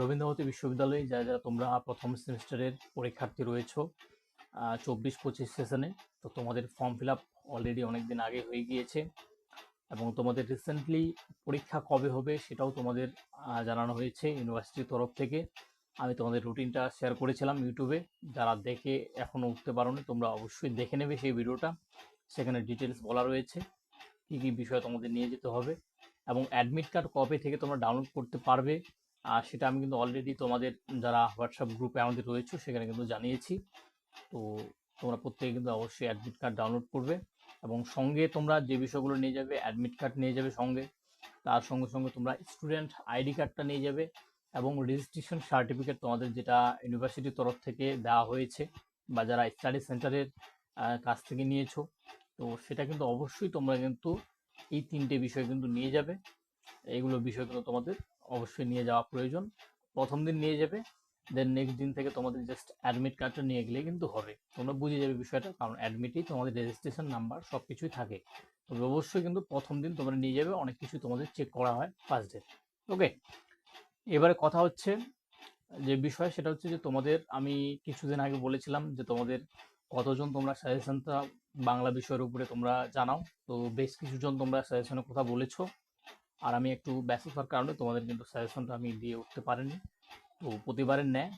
রবীন্দ্রভারতী বিশ্ববিদ্যালয়ে যারা যারা তোমরা প্রথম সেমিস্টারের পরীক্ষার্থী রয়েছো চব্বিশ পঁচিশ সেশনে, তো তোমাদের ফর্ম ফিল আপ অলরেডি অনেক দিন আগে হয়ে গিয়েছে এবং তোমাদের রিসেন্টলি পরীক্ষা কবে হবে সেটাও তোমাদের জানানো হয়েছে ইউনিভার্সিটির তরফ থেকে। আমি তোমাদের রুটিনটা শেয়ার করেছিলাম ইউটিউবে যারা দেখে এখনও উঠতে পারোনি, তোমরা অবশ্যই দেখে নেবে সেই ভিডিওটা সেখানে ডিটেলস বলা রয়েছে, কী কী বিষয় তোমাদের নিয়ে যেতে হবে এবং অ্যাডমিট কার্ড কবে থেকে তোমরা ডাউনলোড করতে পারবে আর সেটা আমি কিন্তু অলরেডি তোমাদের যারা হোয়াটসঅ্যাপ গ্রুপে আমাদের রয়েছে, সেখানে কিন্তু জানিয়েছি। তো তোমরা প্রত্যেকে কিন্তু অবশ্যই অ্যাডমিট কার্ড ডাউনলোড করবে এবং সঙ্গে তোমরা যে বিষয়গুলো নিয়ে যাবে অ্যাডমিট কার্ড নিয়ে যাবে সঙ্গে। তার সঙ্গে সঙ্গে তোমরা স্টুডেন্ট আইডি কার্ডটা নিয়ে যাবে এবং রেজিস্ট্রেশন সার্টিফিকেট তোমাদের যেটা ইউনিভার্সিটির তরফ থেকে দেওয়া হয়েছে বা যারা স্টাডি সেন্টারের কাছ থেকে নিয়েছো। তো সেটা কিন্তু অবশ্যই তোমরা কিন্তু এই তিনটে বিষয় কিন্তু নিয়ে যাবে। এইগুলো বিষয় কিন্তু তোমাদের অবশ্যই নিয়ে যাওয়া প্রয়োজন। প্রথম দিন নিয়ে যাবে দেন নেক্সট দিন থেকে তোমাদের জাস্ট অ্যাডমিট কার্ডটা নিয়ে গেলে কিন্তু হবে। তোমরা বুঝে যাবে বিষয়টা, কারণ অ্যাডমিটেই তোমাদের রেজিস্ট্রেশন নাম্বার সব কিছুই থাকে। তবে অবশ্যই কিন্তু প্রথম দিন তোমরা নিয়ে যাবে, অনেক কিছু তোমাদের চেক করা হয় ফার্স্ট ডে ওকে এবারে কথা হচ্ছে, যে বিষয় সেটা হচ্ছে যে তোমাদের, আমি কিছুদিন আগে বলেছিলাম যে তোমাদের কতজন তোমরা সাজেশনটা বাংলা বিষয়ের উপরে তোমরা জানাও। তো বেশ কিছুজন তোমরা সাজেশনের কথা বলেছ। আর আমি একটু ব্যস্ততার কারণে তোমাদের কিন্তু সাজেশনটা আমি দিয়ে উঠতে পারিনি। তো প্রতিবারের ন্যায়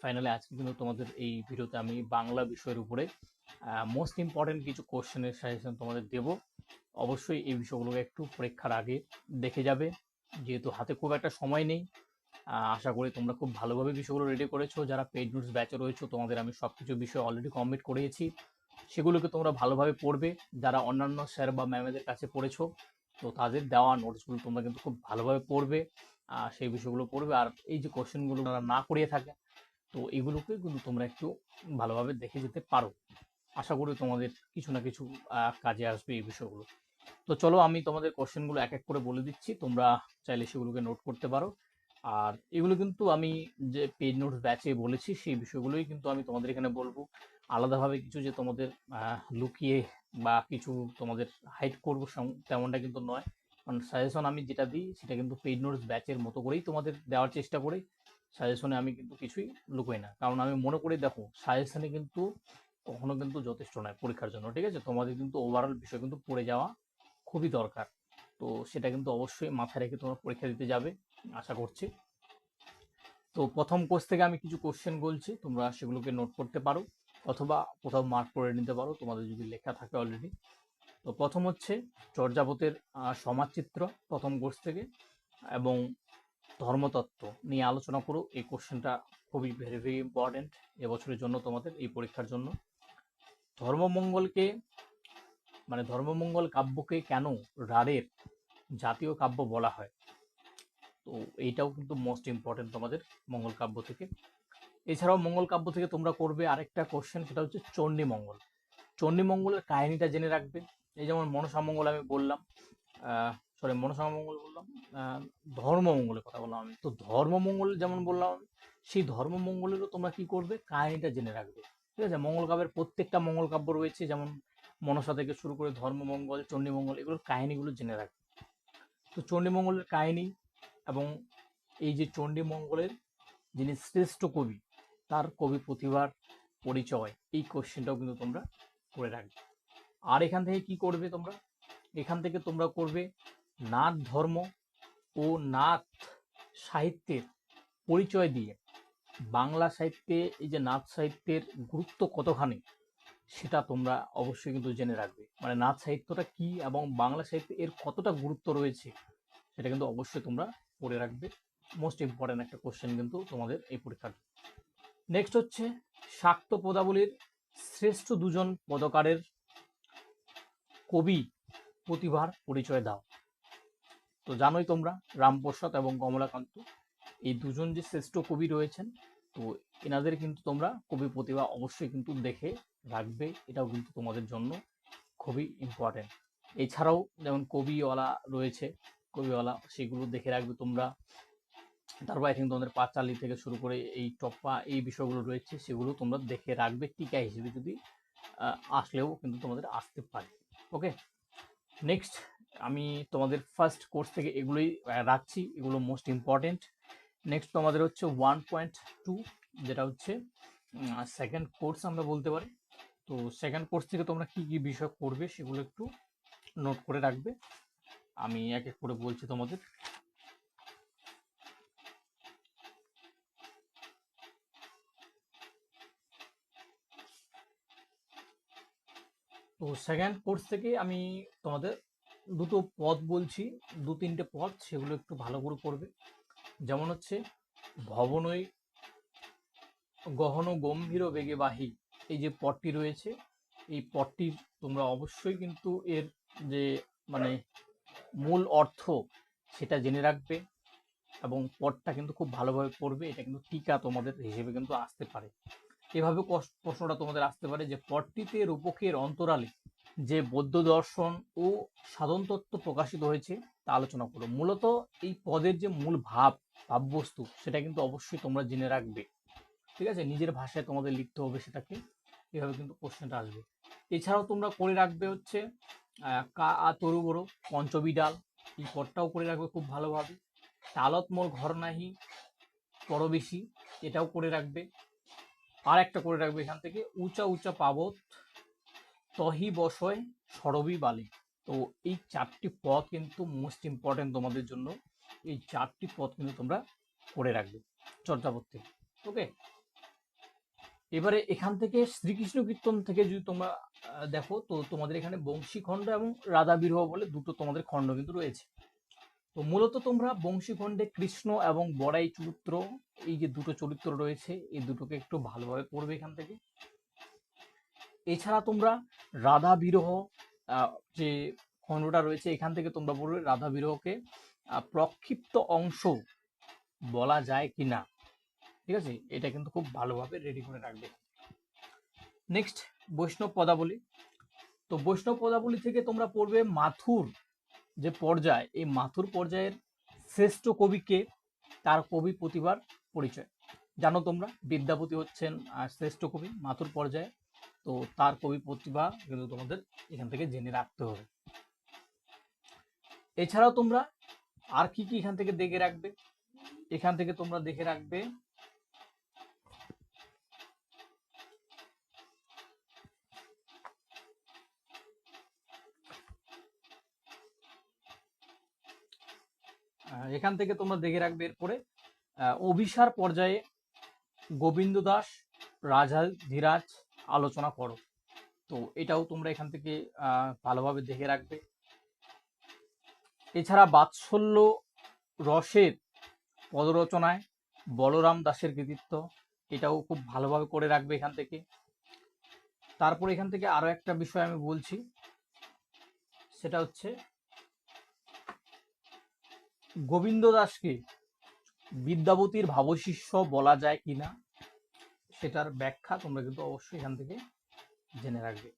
ফাইনালি আজকে কিন্তু তোমাদের এই ভিডিওতে আমি বাংলা বিষয়ের উপরে মোস্ট ইম্পর্টেন্ট কিছু কোশ্চেনের সাজেশন তোমাদের দেব। অবশ্যই এই বিষয়গুলোকে একটু পরীক্ষার আগে দেখে যাবে। যেহেতু হাতে খুব একটা সময় নেই আশা করি তোমরা খুব ভালোভাবে বিষয়গুলো রেডি করেছ। যারা পেইড নোটস ব্যাচে রয়েছো, তোমাদের আমি সব কিছু বিষয় অলরেডি কমপ্লিট করিয়েছি সেগুলোকে তোমরা ভালোভাবে পড়বে। যারা অন্যান্য স্যার বা ম্যামেদের কাছে পড়েছো তো তাদের দেওয়া নোটসগুলো তোমরা কিন্তু খুব ভালোভাবে পড়বে সেই বিষয়গুলো পড়বে। আর এই যে কোশ্চেনগুলো তারা না করিয়ে থাকে, তো এগুলোকে কিন্তু তোমরা একটু ভালোভাবে দেখে যেতে পারো। আশা করি তোমাদের কিছু না কিছু কাজে আসবে এই বিষয়গুলো। তো চলো আমি তোমাদের কোশ্চেনগুলো এক এক করে বলে দিচ্ছি। তোমরা চাইলে সেগুলোকে নোট করতে পারো। আর এগুলো কিন্তু আমি যে পেজ নোটস ব্যাচে বলেছি, সেই বিষয়গুলোই কিন্তু আমি তোমাদের এখানে বলব। আলাদাভাবে কিছু যে তোমাদের লুকিয়ে বা কিছু তোমাদের হাইড করব তেমনটা কিন্তু নয়। কারণ সাজেশন আমি যেটা দিই, সেটা কিন্তু পেইড নোটস ব্যাচের মতো করেই তোমাদের দেওয়ার চেষ্টা করি। সাজেশনে আমি কিন্তু কিছুই লুকোই না। কারণ আমি মনে করি, দেখো সাজেশনে কিন্তু কখনো কিন্তু যথেষ্ট নয় পরীক্ষার জন্য, ঠিক আছে? তোমাদের কিন্তু ওভারঅল বিষয় কিন্তু পড়ে যাওয়া খুবই দরকার। তো সেটা কিন্তু অবশ্যই মাথায় রেখে তোমরা পরীক্ষা দিতে যাবে, আশা করছি। তো প্রথম কোর্স থেকে আমি কিছু কোশ্চেন বলছি, তোমরা সেগুলোকে নোট করতে পারো। অথবা কোথাও মার্ক করে নিতে পারো, তোমাদের যদি লেখা থাকে অলরেডি তো প্রথম হচ্ছে চর্যাপতের সমাজচিত্র প্রথম কোর্স থেকে এবং ধর্মতত্ত্ব নিয়ে আলোচনা করো। এই কোশ্চেনটা খুবই ভেরি ভেরি ইম্পর্টেন্ট এবছরের জন্য তোমাদের, এই পরীক্ষার জন্য। ধর্মমঙ্গলকে মানে ধর্মমঙ্গল কাব্যকে কেন রাড়ের জাতীয় কাব্য বলা হয়? তো এইটাও কিন্তু মোস্ট ইম্পর্টেন্ট তোমাদের মঙ্গল কাব্য থেকে। এছাড়াও মঙ্গল কাব্য থেকে তোমরা করবে আরেকটা কোশ্চেন সেটা হচ্ছে চণ্ডী মঙ্গল। চণ্ডী মঙ্গলের কাহিনীটা জেনে রাখবে। এই যেমন মনসা মঙ্গল আমি বললাম সরি মনসা মঙ্গল বললাম ধর্মমঙ্গলের কথা বললাম আমি। তো ধর্মমঙ্গল যেমন বললাম সেই ধর্মমঙ্গলেরও তোমরা কি করবে? কাহিনীটা জেনে রাখবে। ঠিক আছে? মঙ্গল কাব্যের প্রত্যেকটা মঙ্গল কাব্য রয়েছে, যেমন মনসা থেকে শুরু করে ধর্মমঙ্গল চণ্ডীমঙ্গল এগুলোর কাহিনীগুলো জেনে রাখবে। তো চণ্ডীমঙ্গলের কাহিনী এবং এই যে চণ্ডীমঙ্গলের যিনি শ্রেষ্ঠ কবি তার কবি প্রতিভার পরিচয়, এই কোশ্চেনটাও কিন্তু তোমরা করে রাখবে। আর এখান থেকে কি করবে তোমরা? এখান থেকে তোমরা করবে নাথ ধর্ম ও নাথ সাহিত্যের পরিচয় দিয়ে। বাংলা সাহিত্যে, এই যে নাথ সাহিত্যের গুরুত্ব কতখানি, সেটা তোমরা অবশ্যই কিন্তু জেনে রাখবে। মানে নাথ সাহিত্যটা কি এবং বাংলা সাহিত্যে এর কতটা গুরুত্ব রয়েছে, সেটা কিন্তু অবশ্যই তোমরা পড়ে রাখবে। মোস্ট ইম্পর্টেন্ট একটা কোশ্চেন কিন্তু তোমাদের এই পরীক্ষার নেক্সট হচ্ছে শাক্ত পদাবলীর শ্রেষ্ঠ দুজন পদকারের কবি প্রতিভার পরিচয় দাও। তো জানোই তোমরা রামপ্রসাদ এবং কমলাকান্ত, এই দুজন যে শ্রেষ্ঠ কবি রয়েছেন, তো এনাদের কিন্তু তোমরা কবি প্রতিভা অবশ্যই কিন্তু দেখে রাখবে, এটাও কিন্তু তোমাদের জন্য খুবই ইম্পর্টেন্ট এছাড়াও যেমন কবিওয়ালা রয়েছে, কবিওয়ালা সেগুলো দেখে রাখবে তোমরা। তারপর আই থিঙ্ক তোমাদের পাঁচালি থেকে শুরু করে এই টপ্পা, এই বিষয়গুলো রয়েছে, সেগুলো তোমরা দেখে রাখবে, টিকা হিসেবে যদি আসলেও কিন্তু তোমাদের আসতে পারে। ওকে নেক্সট আমি তোমাদের ফার্স্ট কোর্স থেকে এগুলোই রাখছি, এগুলো মোস্ট ইম্পর্টেন্ট নেক্সট তোমাদের হচ্ছে ওয়ান পয়েন্ট টু যেটা হচ্ছে সেকেন্ড কোর্স আমরা বলতে পারি। তো সেকেন্ড কোর্স থেকে তোমরা কি কি বিষয় করবে, সেগুলো একটু নোট করে রাখবে। আমি এক এক করে বলছি তোমাদের। তো সেকেন্ড কোর্স থেকে আমি তোমাদের দুটো পদ বলছি, দু তিনটে পদ সেগুলো একটু ভালো করে পড়বে। যেমন হচ্ছে ভবনই গহন গম্ভীর বেগে এই যে পদটি রয়েছে, এই পদটির তোমরা অবশ্যই কিন্তু এর যে মানে মূল অর্থ সেটা জেনে রাখবে এবং পদটা কিন্তু খুব ভালোভাবে পড়বে। এটা কিন্তু টিকা তোমাদের হিসেবে কিন্তু আসতে পারে। এভাবে প্রশ্নটা তোমাদের আসতে পারে যে পদটিতে রূপকের অন্তরালে যে বৌদ্ধ দর্শন ও সাধন তত্ত্ব প্রকাশিত হয়েছে তা আলোচনা করো। মূলত এই পদের যে মূল ভাব, ভাববস্তু, সেটা কিন্তু অবশ্যই তোমরা জেনে রাখবে। ঠিক আছে? নিজের ভাষায় তোমাদের লিখতে হবে সেটাকে। এভাবে কিন্তু প্রশ্নটা আসবে। এছাড়াও তোমরা করে রাখবে হচ্ছে কা আ তরু বড় পঞ্চবিডাল এই পদটাও করে রাখবে খুব ভালোভাবে। তালত মোর ঘর নাহি পরবেশি, এটাও করে রাখবে। আর একটা করে রাখবে এখান থেকে। উঁচা উঁচা পাবত, তহি বসয়, সরবি বালি। তো এই চারটি পদ কিন্তু মোস্ট ইম্পর্টেন্ট তোমাদের জন্য। এই চারটি পদ কিন্তু তোমরা করে রাখবে চর্যাপদ ওকে এবারে এখান থেকে শ্রীকৃষ্ণ কীর্তন থেকে যদি তোমরা দেখো, তো তোমাদের এখানে বংশী খণ্ড এবং রাধা বিরহ বলে দুটো তোমাদের খণ্ড কিন্তু রয়েছে। তো মূলত তোমরা বংশীখণ্ডে কৃষ্ণ এবং বড়াই চরিত্র, এই যে দুটো চরিত্র রয়েছে, এই দুটোকে একটু ভালোভাবে পড়বে এখান থেকে। এছাড়া তোমরা রাধা বিরহ যে খণ্ডটা রয়েছে, এখান থেকে তোমরা পড়বে রাধা বিরহকে প্রক্ষিপ্ত অংশ বলা যায় কি না। ঠিক আছে? এটা কিন্তু খুব ভালোভাবে রেডি করে রাখবে। নেক্সট বৈষ্ণব পদাবলী। তো বৈষ্ণব পদাবলী থেকে তোমরা পড়বে মাথুর। যে পর্যায়, এই মাথুর পর্যায়ের শ্রেষ্ঠ কবিকে তার কবি প্রতিভার পরিচয়। জানো তোমরা, বিদ্যাপতি হচ্ছেন শ্রেষ্ঠ কবি মাথুর পর্যায়ে। তো তার কবি প্রতিভা কিন্তু তোমাদের এখান থেকে জেনে রাখতে হবে। এছাড়াও তোমরা আর কি কি এখান থেকে দেখে রাখবে? এখান থেকে তোমরা দেখে রাখবে এখান থেকে তোমরা দেখে রাখবে এরপরে অভিসার পর্যায়ে গোবিন্দ দাস, রাজা ধীরাজ আলোচনা করো। তো এটাও তোমরা এখান থেকে ভালোভাবে দেখে রাখবে। এছাড়া বাৎসল্য রসের পদরচনায় বলরাম দাসের কৃতিত্ব, এটাও খুব ভালোভাবে করে রাখবে এখান থেকে। তারপর এখান থেকে আরও একটা বিষয় আমি বলছি, সেটা হচ্ছে গোবিন্দ দাসকে বিদ্যাবতীর ভাবশিষ্য বলা যায় কিনা সেটার ব্যাখ্যা তোমরা কিন্তু অবশ্যই এখান থেকে জেনে রাখবে।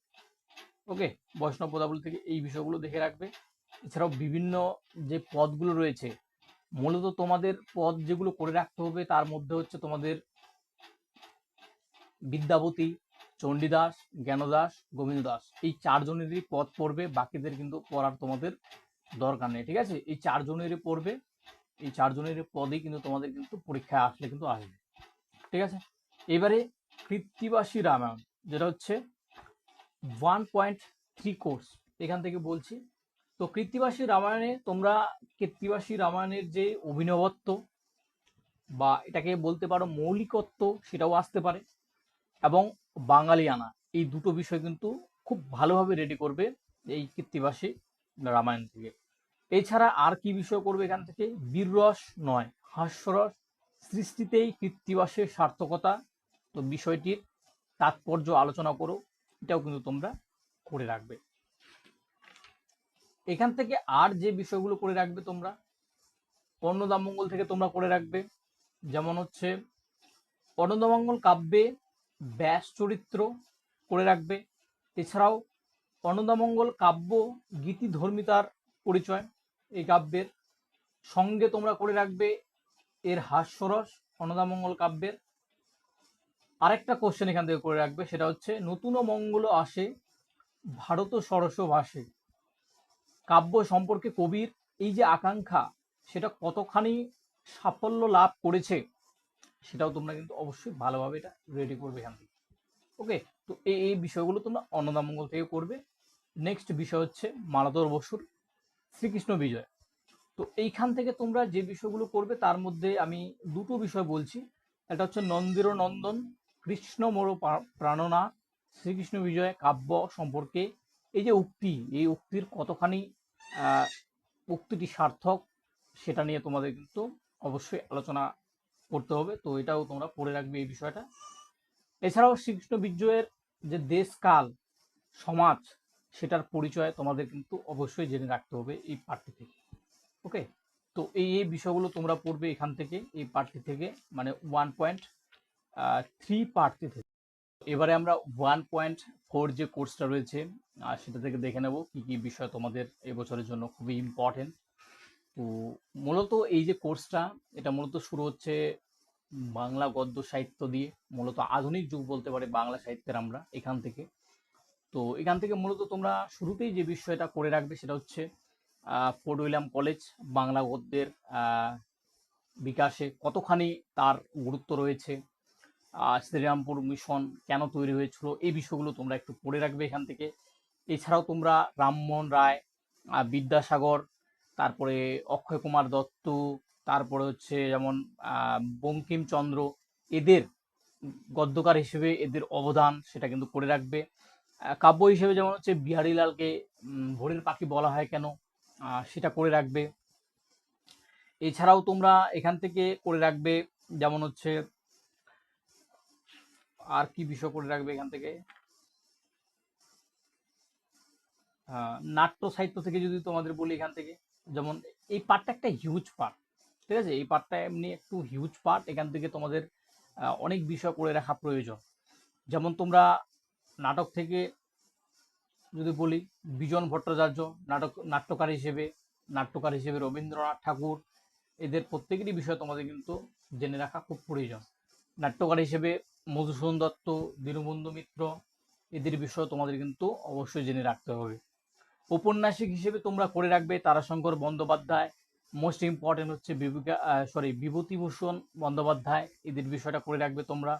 ওকে, বৈষ্ণব পদাবলী থেকে এই বিষয়গুলো দেখে রাখবে। এছাড়াও বিভিন্ন যে পদগুলো রয়েছে, মূলত তোমাদের পদ যেগুলো করে রাখতে হবে, তার মধ্যে হচ্ছে তোমাদের বিদ্যাবতী, চণ্ডীদাস, জ্ঞানদাস গোবিন্দ দাস এই চারজনেরই পদ পড়বে, বাকিদের কিন্তু পড়ার তোমাদের দরকার নেই, ঠিক আছে? এই চারজনেরই পড়বে, এই চারজনের পদেই কিন্তু তোমাদের কিন্তু পরীক্ষায় আসলে কিন্তু আসবে, ঠিক আছে? এবারে কৃত্তিবাসী রামায়ণ, যেটা হচ্ছে ওয়ান পয়েন্ট থ্রি কোর্স এখান থেকে বলছি। তো কৃত্তিবাসী রামায়ণে তোমরা কৃত্তিবাসী রামায়ণের যে অভিনবত্ব বা এটাকে বলতে পারো মৌলিকত্ব, সেটাও আসতে পারে। এবং বাঙালিয়ানা, এই দুটো বিষয় কিন্তু খুব ভালোভাবে রেডি করবে এই কৃত্তিবাসী রামায়ণ থেকে। এছাড়া আর কি বিষয় করবে এখান থেকে? বীররস নয়, হাস্যরস। সৃষ্টিতেই কৃত্তিবাসের সার্থকতা। তো বিষয়টির তাৎপর্য আলোচনা করো, এটাও কিন্তু তোমরা করে রাখবে। এখান থেকে আর যে বিষয়গুলো করে রাখবে তোমরা, অন্নদামঙ্গল থেকে তোমরা করে রাখবে। যেমন হচ্ছে, অন্নদামঙ্গল কাব্যে ব্যাস চরিত্র করে রাখবে। এছাড়াও অন্নদামঙ্গল কাব্য গীতি ধর্মিতার পরিচয়। এই কাব্যের সঙ্গে তোমরা করে রাখবে এর হাস্যরস অন্নদামঙ্গল কাব্যের। আরেকটা কোশ্চেন এখান থেকে করে রাখবে, সেটা হচ্ছে নতুন মঙ্গল আসে, ভারত সরস ভাষে কাব্য সম্পর্কে কবির এই যে আকাঙ্ক্ষা, সেটা কতখানি সাফল্য লাভ করেছে, সেটাও তোমরা কিন্তু অবশ্যই ভালোভাবে এটা রেডি করবে এখান থেকে। ওকে তো এই এই বিষয়গুলো তোমরা অন্নদামঙ্গল থেকে করবে। নেক্সট বিষয় হচ্ছে মালাধর বসুর শ্রীকৃষ্ণ বিজয়। তো এইখান থেকে তোমরা যে বিষয়গুলো করবে, তার মধ্যে আমি দুটো বিষয় বলছি। একটা হচ্ছে নন্দির নন্দন কৃষ্ণ মোর প্রাণনা, শ্রীকৃষ্ণ বিজয়, কাব্য সম্পর্কে। এই যে উক্তি, এই উক্তির কতখানি উক্তিটি সার্থক, সেটা নিয়ে তোমাদের কিন্তু অবশ্যই আলোচনা করতে হবে। তো এটাও তোমরা পড়ে রাখবে এই বিষয়টা। এছাড়াও শ্রীকৃষ্ণ বিজয়ের যে দেশ কাল সমাজ, সেটার পরিচয় তোমাদের কিন্তু অবশ্যই জেনে রাখতে হবে এই পাঠটি থেকে। ওকে তো এই এই বিষয়গুলো তোমরা পড়বে এখান থেকে, এই পার্টি থেকে মানে ওয়ান পয়েন্ট থ্রি পার্টি থেকে। এবারে আমরা ওয়ান পয়েন্ট ফোর যে কোর্সটা রয়েছে সেটা থেকে দেখে নেব কি কি বিষয় তোমাদের এবছরের জন্য খুবই ইম্পর্টেন্ট তো মূলত এই যে কোর্সটা এটা মূলত শুরু হচ্ছে বাংলা গদ্য সাহিত্য দিয়ে, মূলত আধুনিক যুগ বলতে পারে বাংলা সাহিত্যের আমরা এখান থেকে। তো এখান থেকে মূলত তোমরা শুরুতেই যে বিষয়টা করে রাখবে সেটা হচ্ছে ফোর্ট উইলিয়াম কলেজ বাংলা গদ্যের বিকাশে কতখানি তার গুরুত্ব রয়েছে শ্রীরামপুর মিশন কেন তৈরি হয়েছিল, এই বিষয়গুলো তোমরা একটু পড়ে রাখবে এখান থেকে। এছাড়াও তোমরা রামমোহন রায় বিদ্যাসাগর, তারপরে অক্ষয় কুমার দত্ত তারপরে হচ্ছে যেমন বঙ্কিমচন্দ্র, এদের গদ্যকার হিসেবে এদের অবদান সেটা কিন্তু করে রাখবে। কাব্য হিসেবে যেমন হচ্ছে বিহারীলালকে ভোরের পাখি বলা হয় কেন সেটা করে রাখবে। এছাড়াও তোমরা এখান থেকে করে রাখবে যেমন হচ্ছে, আর কি বিষয় করে রাখবে এখান থেকে? নাট্য সাহিত্য থেকে যদি তোমাদের বলি এখান থেকে, যেমন এই পার্টটা একটা হিউজ পার্ট ঠিক আছে? এই পার্টটা এমনি একটু হিউজ পার্ট এখান থেকে তোমাদের অনেক বিষয় করে রাখা প্রয়োজন। যেমন তোমরা নাটক থেকে যদি বলি, বিজন ভট্টাচার্য নাটক, নাট্যকার হিসেবে নাট্যকার হিসেবে রবীন্দ্রনাথ ঠাকুর, এদের প্রত্যেকেরই বিষয় তোমাদের কিন্তু জেনে রাখা খুব প্রয়োজন। নাট্যকার হিসেবে মধুসূদন দত্ত, দীনবন্ধু মিত্র, এদের বিষয় তোমাদের কিন্তু অবশ্যই জেনে রাখতে হবে। ঔপন্যাসিক হিসেবে তোমরা করে রাখবে তারাশঙ্কর বন্দ্যোপাধ্যায় মোস্ট ইম্পর্টেন্ট হচ্ছে বিভূকা সরি বিভূতিভূষণ বন্দ্যোপাধ্যায়। এদের বিষয়টা করে রাখবে তোমরা।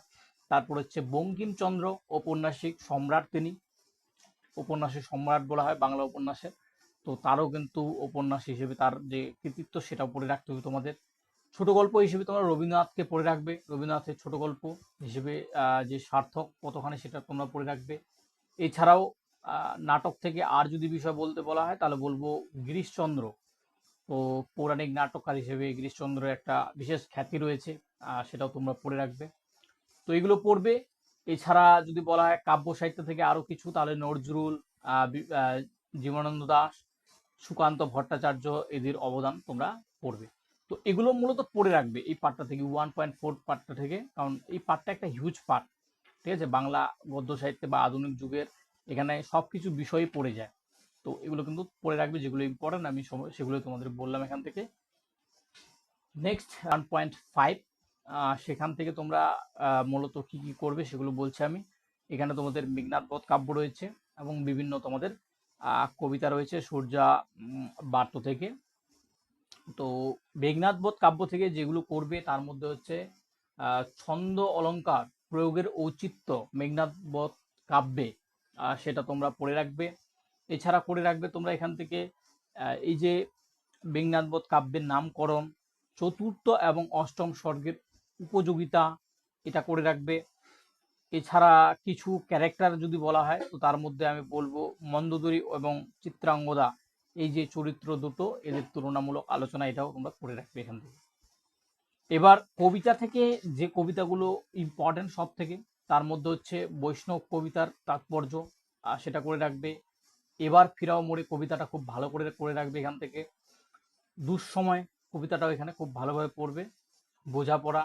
তারপর হচ্ছে বঙ্কিমচন্দ্র ঔপন্যাসিক সম্রাট তিনি। উপন্যাসের সম্রাট বলা হয় বাংলা উপন্যাসের তো তারও কিন্তু উপন্যাস হিসেবে তার যে কৃতিত্ব সেটাও পড়ে রাখতে হবে তোমাদের। ছোট গল্প হিসেবে তোমরা রবীন্দ্রনাথকে পড়ে রাখবে। রবীন্দ্রনাথের ছোট গল্প হিসেবে যে সার্থক কতখানি সেটা তোমরা পড়ে রাখবে। এছাড়াও নাটক থেকে আর যদি বিষয় বলতে বলা হয়, তাহলে বলব গিরিশচন্দ্র। তো পৌরাণিক নাটককার হিসেবে গিরিশচন্দ্রের একটা বিশেষ খ্যাতি রয়েছে সেটাও তোমরা পড়ে রাখবে। তো এগুলো পড়বে। এছাড়া যদি বলা হয় কাব্য সাহিত্য থেকে আরও কিছু, তাহলে নজরুল জীবনানন্দ দাস, সুকান্ত ভট্টাচার্য এদের অবদান তোমরা পড়বে। তো এগুলো মূলত পড়ে রাখবে এই পার্টটা থেকে ওয়ান পয়েন্ট ফোর পার্টটা থেকে। কারণ এই পার্টটা একটা হিউজ পার্ট ঠিক আছে? বাংলা গদ্য সাহিত্যে বা আধুনিক যুগের এখানে সব কিছু বিষয়ই পড়ে যায়। তো এগুলো কিন্তু পড়ে রাখবে, যেগুলো ইম্পর্টেন্ট আমি সেগুলো তোমাদের বললাম এখান থেকে। নেক্সট ওয়ান পয়েন্ট ফাইভ সেখান থেকে তোমরা মূলত কি কি করবে সেগুলো বলছি আমি। এখানে তোমাদের মেঘনাথ বধ কাব্য রয়েছে এবং বিভিন্ন তোমাদের কবিতা রয়েছে সূর্যা বার্ত থেকে। তো মেঘনাথ বধ কাব্য থেকে যেগুলো করবে তার মধ্যে হচ্ছে ছন্দ অলঙ্কার প্রয়োগের ঔচিত্য মেঘনাথ বধ কাব্যে সেটা তোমরা পড়ে রাখবে। এছাড়া করে রাখবে তোমরা এখান থেকে এই যে মেঘনাথ বধ কাব্যের নামকরণ, চতুর্থ এবং অষ্টম স্বর্গের উপযোগিতা এটা করে রাখবে। এছাড়া কিছু ক্যারেক্টার যদি বলা হয়, তো তার মধ্যে আমি বলব মন্দোদরী এবং চিত্রাঙ্গদা। এই যে চরিত্র দুটো, এদের তুলনামূলক আলোচনা এটাও তোমরা করে রাখবে এখান থেকে। এবার কবিতা থেকে যে কবিতাগুলো ইম্পর্টেন্ট সব থেকে তার মধ্যে হচ্ছে বৈষ্ণব কবিতার তাৎপর্য সেটা করে রাখবে। এবার ফিরাও মোড়ে কবিতাটা খুব ভালো করে করে রাখবে এখান থেকে। দুঃসময় কবিতাটাও এখানে খুব ভালোভাবে পড়বে। বোঝাপড়া,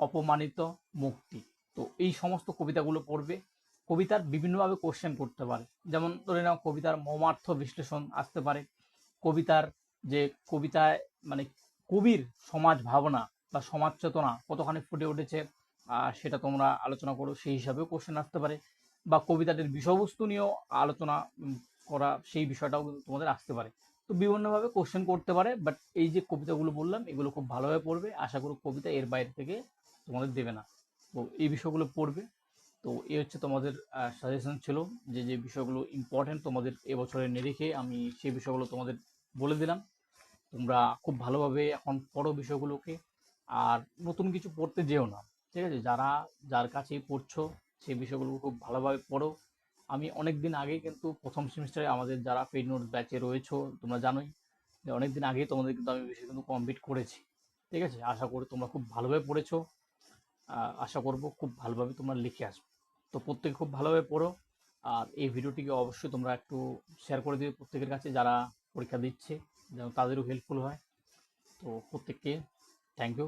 অপমানিত, মুক্তি। তো এই সমস্ত কবিতাগুলো পড়বে। কবিতার বিভিন্নভাবে কোশ্চেন করতে পারে। যেমন ধরে নাও কবিতার মর্মার্থ বিশ্লেষণ আসতে পারে। কবিতার যে কবিতায় মানে কবির সমাজ ভাবনা বা সমাজ চেতনা কতখানি ফুটে উঠেছে সেটা তোমরা আলোচনা করো, সেই হিসাবেও কোশ্চেন আসতে পারে। বা কবিতাটির বিষয়বস্তু নিয়েও আলোচনা করা সেই বিষয়টাও কিন্তু তোমাদের আসতে পারে। তো বিভিন্নভাবে কোশ্চেন করতে পারে বাট এই যে কবিতাগুলো বললাম, এগুলো খুব ভালোভাবে পড়বে। আশা করি কবিতা এর বাইরে থেকে তোমাদের দেবে না। তো এই বিষয়গুলো পড়বে। তো এ হচ্ছে তোমাদের সাজেশন ছিল যে যে বিষয়গুলো ইম্পর্টেন্ট তোমাদের এবছরের নিরিখে আমি সেই বিষয়গুলো তোমাদের বলে দিলাম। তোমরা খুব ভালোভাবে এখন পড়ো বিষয়গুলোকে, আর নতুন কিছু পড়তে যেও না। ঠিক আছে? যারা, যার কাছেই পড়ছো সেই বিষয়গুলো খুব ভালোভাবে পড়ো। আমি অনেক দিন আগে কিন্তু প্রথম সেমিস্টারে আমাদের যারা পেড নোট ব্যাচে রয়েছো, তোমরা জানোই যে অনেক দিন আগেই তোমাদের কিন্তু আমি বিষয় কিন্তু কমপ্লিট করেছি। ঠিক আছে? আশা করি তোমরা খুব ভালোভাবে পড়েছো। আশা করব খুব ভালোভাবে তোমরা লিখে আসবে। তো প্রত্যেকে খুব ভালোভাবে পড়ো। আর এই ভিডিওটিকে অবশ্যই তোমরা একটু শেয়ার করে দিও প্রত্যেকের কাছে যারা পরীক্ষা দিচ্ছে, যেন তাদেরও হেল্পফুল হয়। তো প্রত্যেককে থ্যাংক ইউ